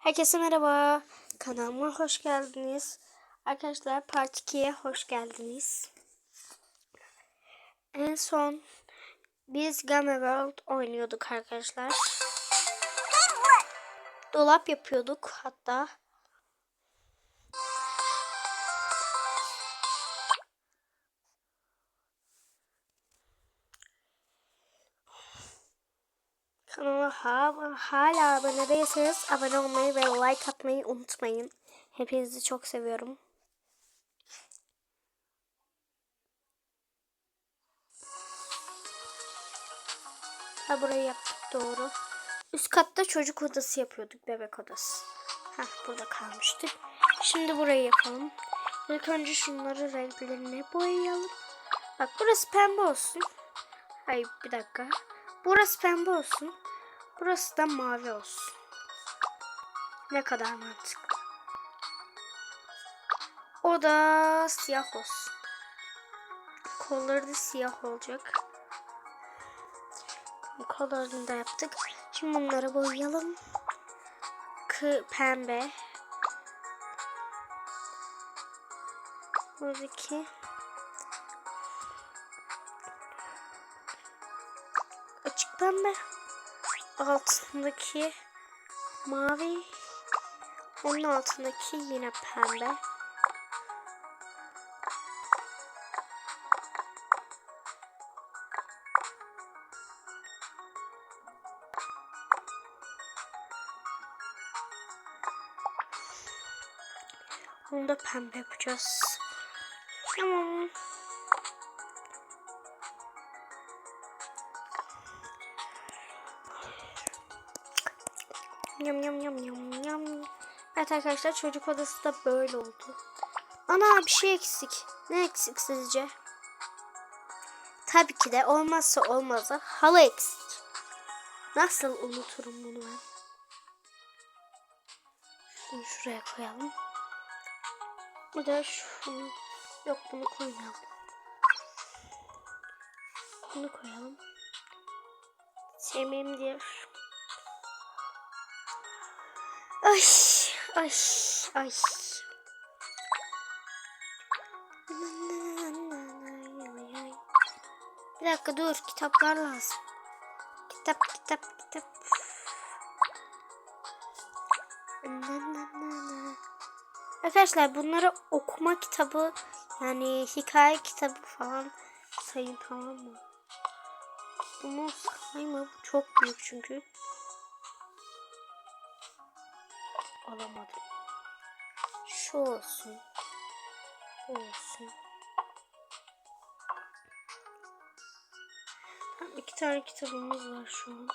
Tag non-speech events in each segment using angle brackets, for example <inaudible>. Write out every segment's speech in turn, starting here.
Herkese merhaba. Kanalıma hoş geldiniz. Arkadaşlar Part 2'ye hoş geldiniz. En son biz Game World oynuyorduk arkadaşlar. Dolap yapıyorduk hatta. Hala abone değilseniz abone olmayı ve like atmayı unutmayın. Hepinizi çok seviyorum. Ha burayı yaptık doğru. Üst katta çocuk odası yapıyorduk bebek odası. Heh burada kalmıştık. Şimdi burayı yapalım. İlk önce şunları renklerine boyayalım. Bak burası pembe olsun. Hayır bir dakika. Burası pembe olsun. Burası da mavi olsun. Ne kadar mantıklı. O da siyah olsun. Kolları da siyah olacak. Kollarını da yaptık. Şimdi bunları boyayalım. Kı pembe. Buradaki açık pembe. Altındaki mavi. Onun altındaki yine pembe. Onu da pembe yapacağız. Yam yam yam yam yam. Evet arkadaşlar çocuk odası da böyle oldu. Ana bir şey eksik. Ne eksik sizce? Tabii ki de olmazsa olmazı halı eksik. Nasıl unuturum bunu ben? Şunu şuraya koyalım. Bir de şunu. Yok bunu koymayalım. Bunu koyalım. Sevmeyeyim diye. Ay, ay, ay. Bir dakika dur, kitaplar lazım. Kitap, kitap, kitap. Arkadaşlar bunları okuma kitabı yani hikaye kitabı falan sayın tamam mı? Bunu sayma bu çok büyük çünkü. Alamadım. Şu olsun. Bu olsun. Tamam, iki tane kitabımız var şu an.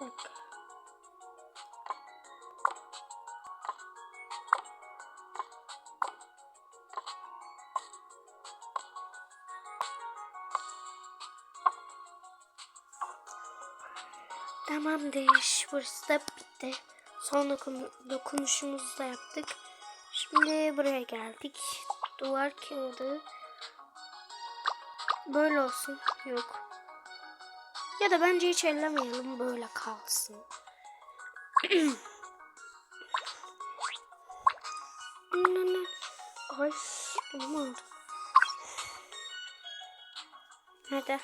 Bir dakika. Tamamdır. Burası da bitti. Son dokun dokunuşumuzu da yaptık. Şimdi buraya geldik. Duvar kağıdı. Böyle olsun. Yok. Ya da bence hiç ellemeyelim. Böyle kalsın. <clears throat> Ay bunu mu aldım? Nerede?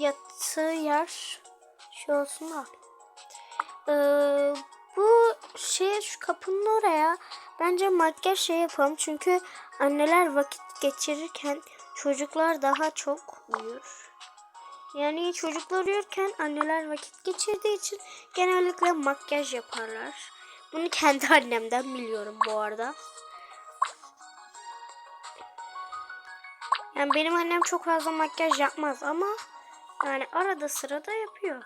Yattığı yer şey olsun da. Ee, bu şey şu kapının oraya bence makyaj şey yapalım. Çünkü anneler vakit geçirirken çocuklar daha çok uyur. Yani çocuklar uyurken anneler vakit geçirdiği için genellikle makyaj yaparlar. Bunu kendi <laughs> annemden biliyorum bu arada. Yani benim annem çok fazla makyaj yapmaz ama yani arada sırada yapıyor.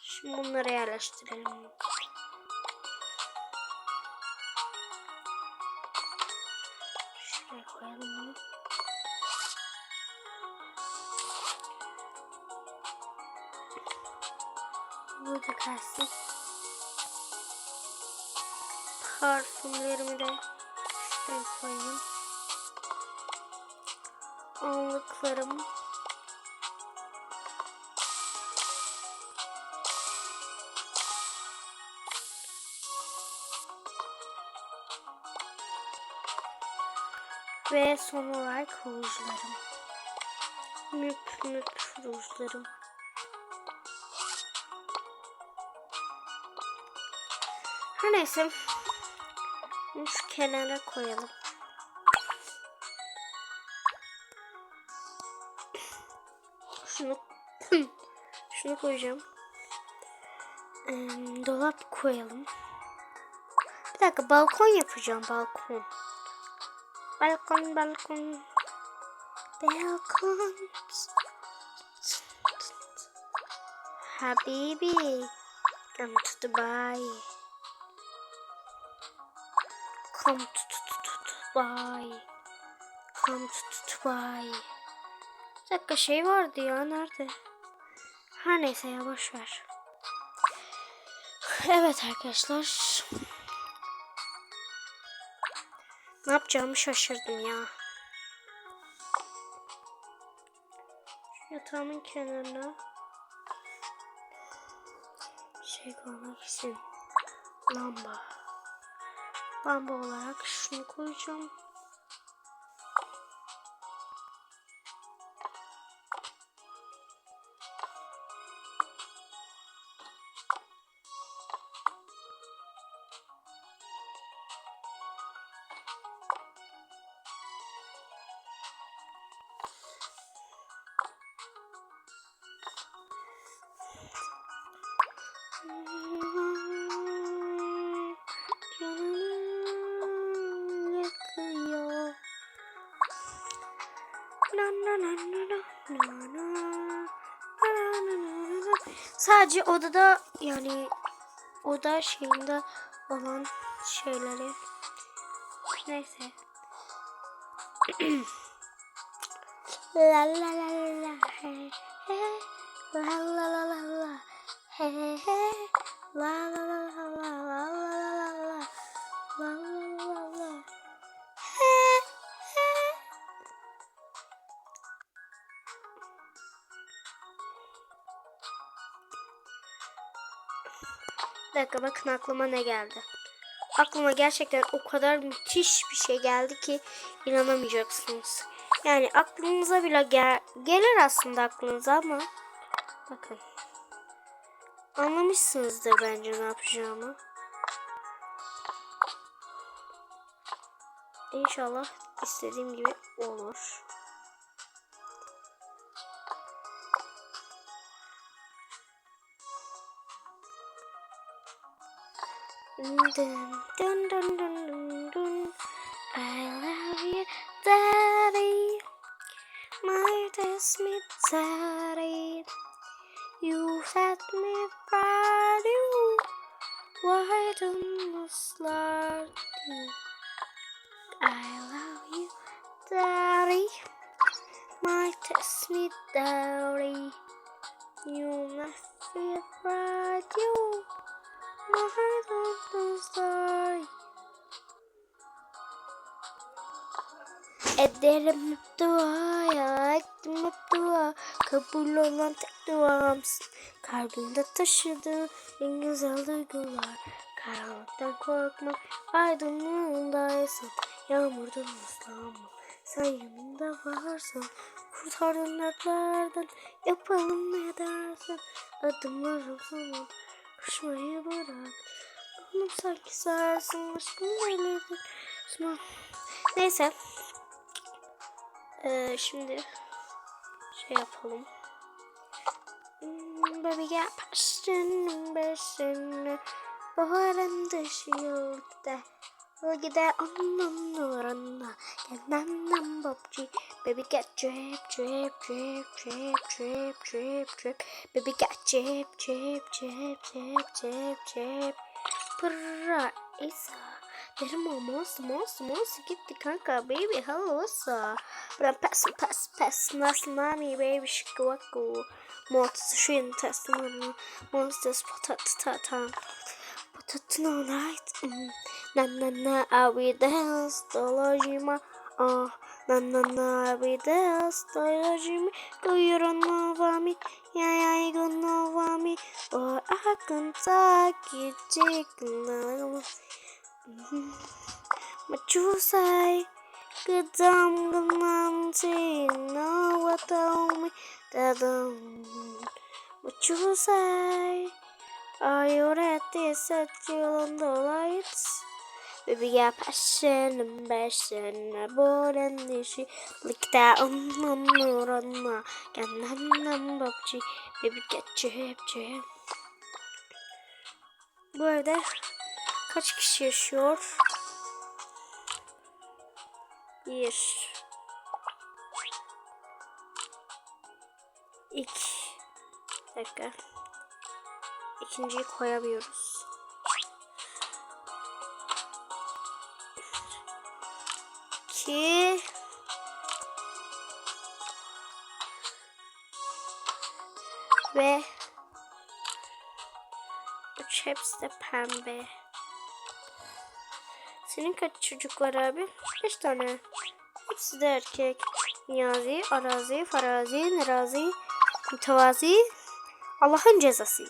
Şimdi bunları yerleştirelim. Şuraya koyalım bunu. Burada kalsın. Parfümlerimi de şuraya koyayım. Aldıklarım. Ve son olarak rujlarım. Müp müp rujlarım. Her neyse. Bunu şu kenara koyalım. Şunu <clears throat> şunu koyacağım. Ee, dolap koyalım. Bir dakika balkon yapacağım balkon. Balkon balkon. Balkon. Habibi. Come to Dubai. Come to, to, to, to Dubai. Come to, to Dubai. Bir dakika şey vardı ya nerede? Her neyse ya boş ver. <laughs> Evet arkadaşlar. Ne yapacağımı şaşırdım ya. Şu yatağımın kenarına şey koymak için lamba. Lamba olarak şunu koyacağım. Sadece odada yani oda şeyinde olan şeyleri. Neyse. <clears throat> la la la la he he la la. La la la he. He la la la la la la. Bir dakika bakın aklıma ne geldi. Aklıma gerçekten o kadar müthiş bir şey geldi ki inanamayacaksınız. Yani aklınıza bile gel gelir aslında aklınıza ama bakın. Anlamışsınızdır bence ne yapacağımı. İnşallah istediğim gibi olur. Dun dun dun dun dun dun. I love you, Daddy. My me Daddy. You set me proud. You why don't you slide you? I love you, Daddy. My me Daddy. Ederim duaya, ettim dua. Kabul olan tek duamsın. Kalbimde taşıdığın en güzel duygular. Karanlıktan korkma, aydınlığındaysan. Yağmurdan ıslanma, sen yanımda varsan. Kurtardın dertlerden, yapalım ne dersin. Adımlarım sana, koşmayı bırak. Oğlum sanki sarsın, aşkım. Sonra... Neyse. Ee, şimdi şey yapalım. Hmm, Baby passion, passion. Baharın dışı yolda. O gider onun nuruna. Gelmem babci. Baby get drip, drip, drip, drip, drip, drip, drip. Baby get drip, drip, drip, drip, drip, drip. Pırra isa. Elma monster monster monster gitti kanka baby hello sa. Buradan pass pass pass nasıl nani baby şıkkı Monster şuyin testi mani Monster, patat tatan. Patat no night. Mm. Na na na I will dance dolarima. Ah na na na are we dance dolarima. Go you don't know about me. Yeah yeah you don't know me. Or I can take you chicken. Take na Machusay Gadam Gamanti No Watomi Dadam Machusay Are you ready? Set you on the lights Baby got passion and passion I bought and she Lick that on on on Can hanım babci Baby get chip chip Bu evde kaç kişi yaşıyor? Bir. İki. Bir dakika. İkinciyi koyamıyoruz. İki. Ve üç hepsi de pembe. Senin kaç çocuk var abi? Beş tane. Hepsi de erkek. Niyazi, Arazi, Farazi, Nerazi, Mütevazi. Allah'ın cezası.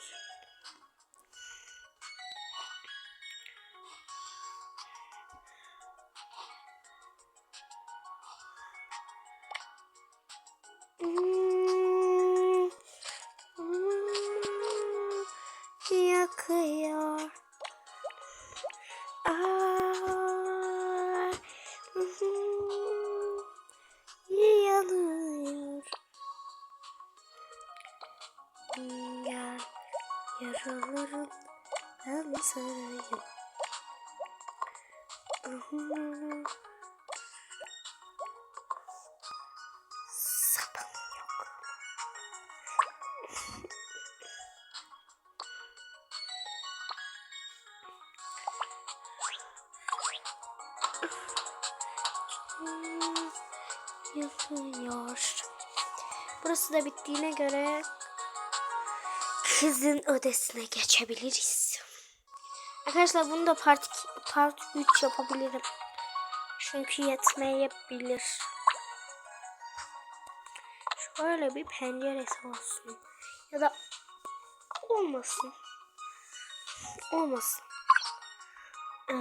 Sarayım. Sapım yok. Yapıyor. Burası da bittiğine göre kızın odasına geçebiliriz. Arkadaşlar bunu da part, part 3 yapabilirim. Çünkü yetmeyebilir. Şöyle bir penceresi olsun. Ya da olmasın. Olmasın. Ee,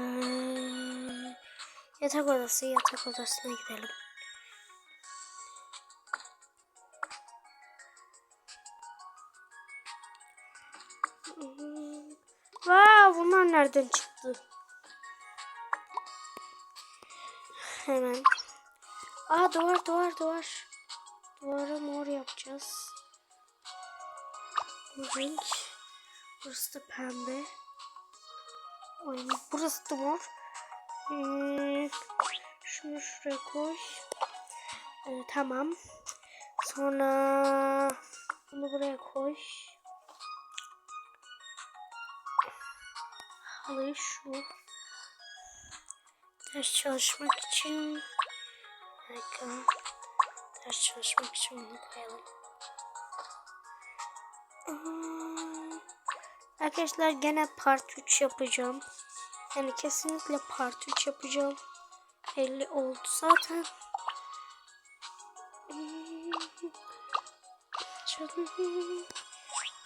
yatak odası, yatak odasına gidelim. Nereden çıktı? Hemen. Aa duvar duvar duvar. Duvara mor yapacağız. Bu renk. Burası da pembe. Ay, burası da mor. Hmm. Şunu şuraya koy. Ee, tamam. Sonra bunu buraya koy. Halıyı şu. Ders çalışmak için dakika. Ders çalışmak için bunu koyalım. Aa, Arkadaşlar gene part 3 yapacağım. Yani kesinlikle part 3 yapacağım. 50 oldu zaten.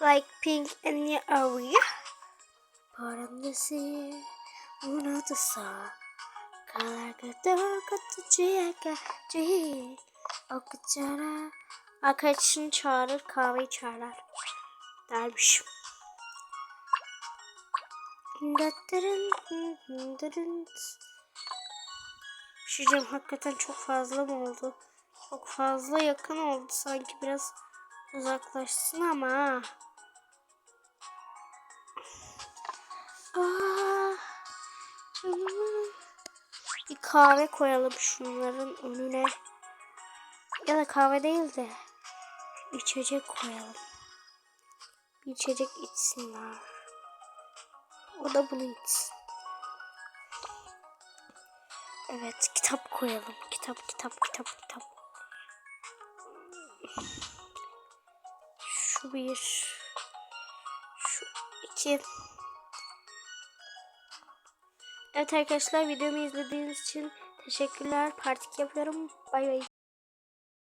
Like pink in your area. Parandasi unutsa kalargada katacak değil. Akıcana arkadaşını çağırır kahveyi çağırır dermiş. Dırın dırın Şişeceğim hakikaten çok fazla mı oldu? Çok fazla yakın oldu sanki biraz uzaklaşsın ama. Bir kahve koyalım şunların önüne. Ya da kahve değil de içecek koyalım. Bir içecek içsinler. O da bunu içsin. Evet kitap koyalım. Kitap kitap kitap kitap. Şu bir. Şu iki. Evet arkadaşlar videomu izlediğiniz için Teşekkürler. Partik yapıyorum. Bay bay.